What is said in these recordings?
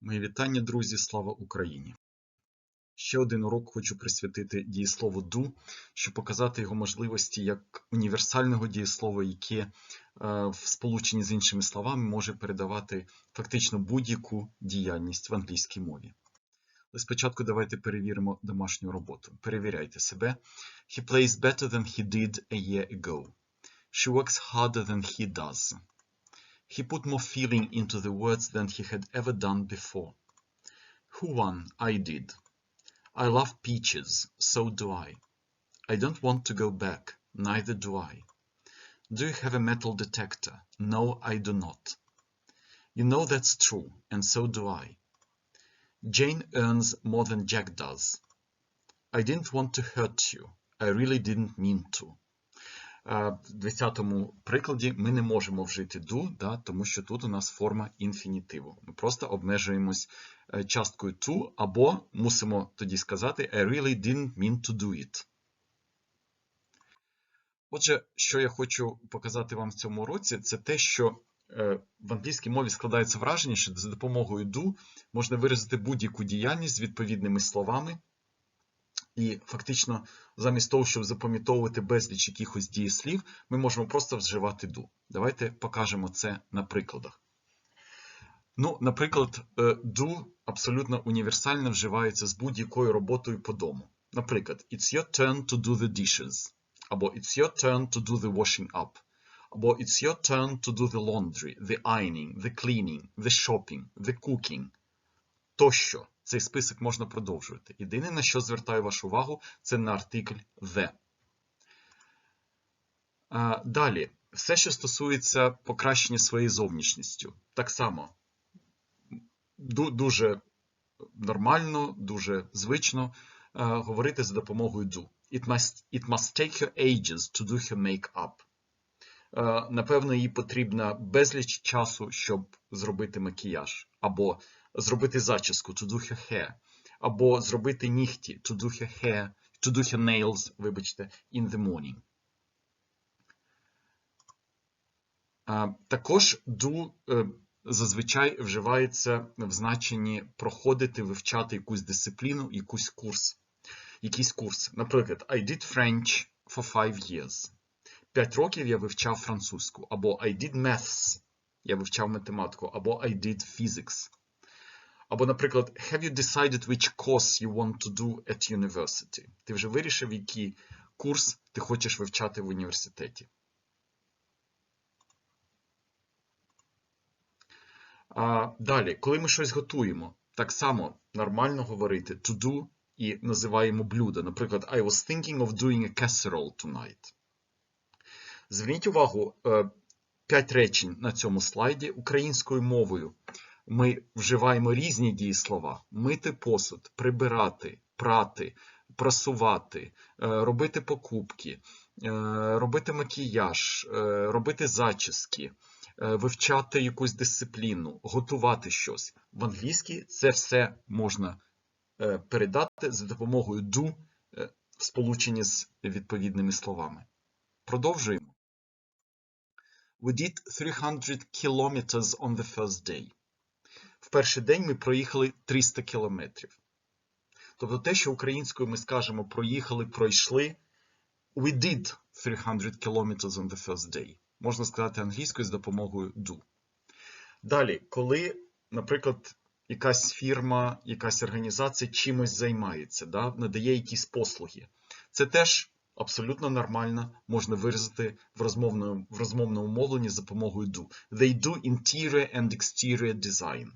Мої вітання, друзі, слава Україні! Ще один урок хочу присвятити дієслову do, щоб показати його можливості як універсального дієслова, яке е, в сполученні з іншими словами може передавати фактично будь-яку діяльність в англійській мові. Але спочатку давайте перевіримо домашню роботу. Перевіряйте себе. He plays better than he did a year ago. She works harder than he does. He put more feeling into the words than he had ever done before. Who won? I did. I love peaches, so do I. I don't want to go back, neither do I. Do you have a metal detector? No, I do not. You know that's true, and so do I. Jane earns more than Jack does. I didn't want to hurt you. I really didn't mean to. В 10 прикладі ми не можемо вжити do, да, тому що тут у нас форма інфінітиву. Ми просто обмежуємось е, часткою to, або мусимо тоді сказати I really didn't mean to do it. Отже, що я хочу показати вам в цьому році, це те, що е, в англійській мові складається враження, що за допомогою do можна виразити будь-яку діяльність з відповідними словами. І фактично, замість того, щоб запам'ятовувати безліч якихось дієслів, ми можемо просто вживати do. Давайте покажемо це на прикладах. Ну, наприклад, е, do абсолютно універсально вживається з будь-якою роботою по дому. Наприклад, It's your turn to do the dishes. Або It's your turn to do the washing up. Або It's your turn to do the laundry, the ironing, the cleaning, the shopping, the cooking. Тощо. Цей список можна продовжувати. Єдине, на що звертаю вашу увагу, це на артикль the. Далі, все, що стосується покращення своєї зовнішністю. Так само дуже нормально, дуже звично е, говорити за допомогою do. It must take her ages to do her make-up. Е, Напевно, їй потрібна безліч часу, щоб зробити макіяж, або зробити зачіску to do her hair, або зробити нігті to do her hair, to do her nails, вибачте, in the morning. Також do е, зазвичай вживається в значенні проходити, вивчати якусь дисципліну, якийсь курс. Якийсь курс. Наприклад, I did French for five years. П'ять років я вивчав французьку. Або I did maths. Я вивчав математику. Або I did physics. Або, наприклад, Have you decided which course you want to do at university? Ти вже вирішив, який курс ти хочеш вивчати в університеті. А, Далі, коли ми щось готуємо, так само нормально говорити to do і називаємо блюдо. Наприклад, I was thinking of doing a casserole tonight. Зверніть увагу, е, п'ять речень на цьому слайді українською мовою. Ми вживаємо різні дієслова: мити посуд, прибирати, прати, прасувати, е, робити покупки, е, робити макіяж, робити зачіски, вивчати якусь дисципліну, готувати щось. В англійській це все можна передати за допомогою do в сполученні з відповідними словами. Продовжуємо. We did 300 kilometers on the first day. В перший день ми проїхали 300 кілометрів. Тобто те, що українською ми скажемо проїхали, пройшли. We did 300 kilometers on the first day. Можна сказати англійською з допомогою do. Далі, коли, наприклад, якась фірма, якась організація чимось займається, да, надає якісь послуги. Це теж абсолютно нормально можна виразити в розмовному, в розмовному мовленні за допомогою do. They do interior and exterior design.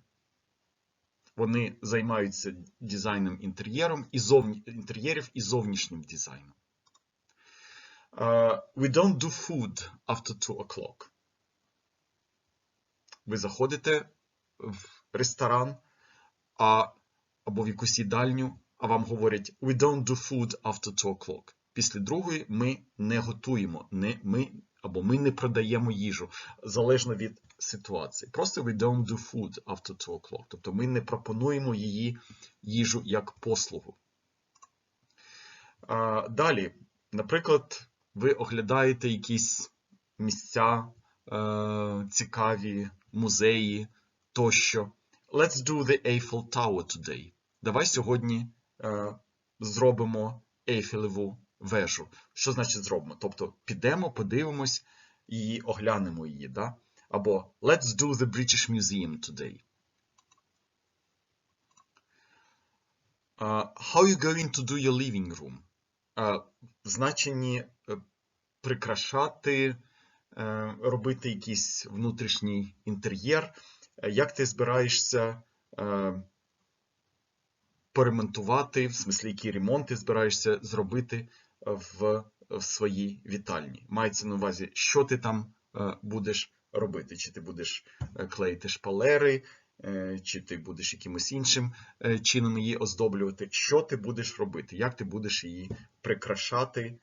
Вони займаються дизайном інтер'єром і зовні... інтер'єрів і зовнішнім дизайном. Uh, we don't do food after 2 o'clock. Ви заходите в ресторан а, або в якусь їдальню, а вам говорять We don't do food after 2 o'clock. Після другої ми не готуємо, не, ми, або ми не продаємо їжу, залежно від ситуації. Просто we don't do food after 2 o'clock. Тобто ми не пропонуємо її їжу як послугу. Далі, наприклад, ви оглядаєте якісь місця е, цікаві, музеї тощо. let's do the Eiffel Tower today. Давай сьогодні е, зробимо Ейфелеву вежу. Що значить зробимо? Тобто підемо, подивимось і оглянемо її. Да? Або let's do the British Museum today. Uh, how you going to do your living room? Uh, значенні е, прикрашати, е, робити якийсь внутрішній інтер'єр. Е, Як ти збираєшся е, поремонтувати, в смислі, який ремонт ти збираєшся зробити в, своїй вітальні? Мається на увазі, що ти там е, будеш робити? Чи ти будеш е, клеїти шпалери, е, чи ти будеш якимось іншим чином її оздоблювати? Що ти будеш робити? Як ти будеш її прикрашати?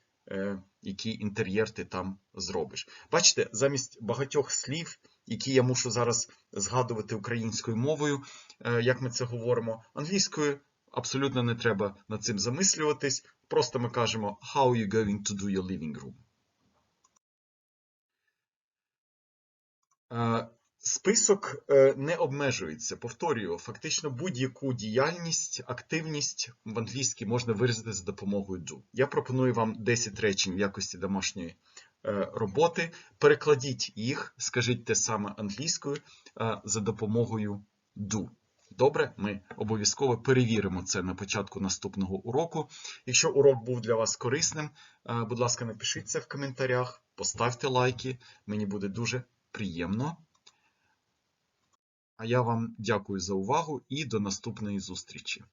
Який інтер'єр ти там зробиш? Бачите, замість багатьох слів, які я мушу зараз згадувати українською мовою, як ми це говоримо, англійською абсолютно не треба над цим замислюватись. Просто ми кажемо How are you going to do your living room? Е, Список е, не обмежується. Повторюю, фактично будь-яку діяльність, активність в англійській можна виразити за допомогою do. Я пропоную вам 10 речень в якості домашньої е, роботи. Перекладіть їх, скажіть те саме англійською за допомогою do. Добре, ми обов'язково перевіримо це на початку наступного уроку. Якщо урок був для вас корисним, е, будь ласка, напишіть це в коментарях, поставте лайки, мені буде дуже приємно. А я вам дякую за увагу і до наступної зустрічі.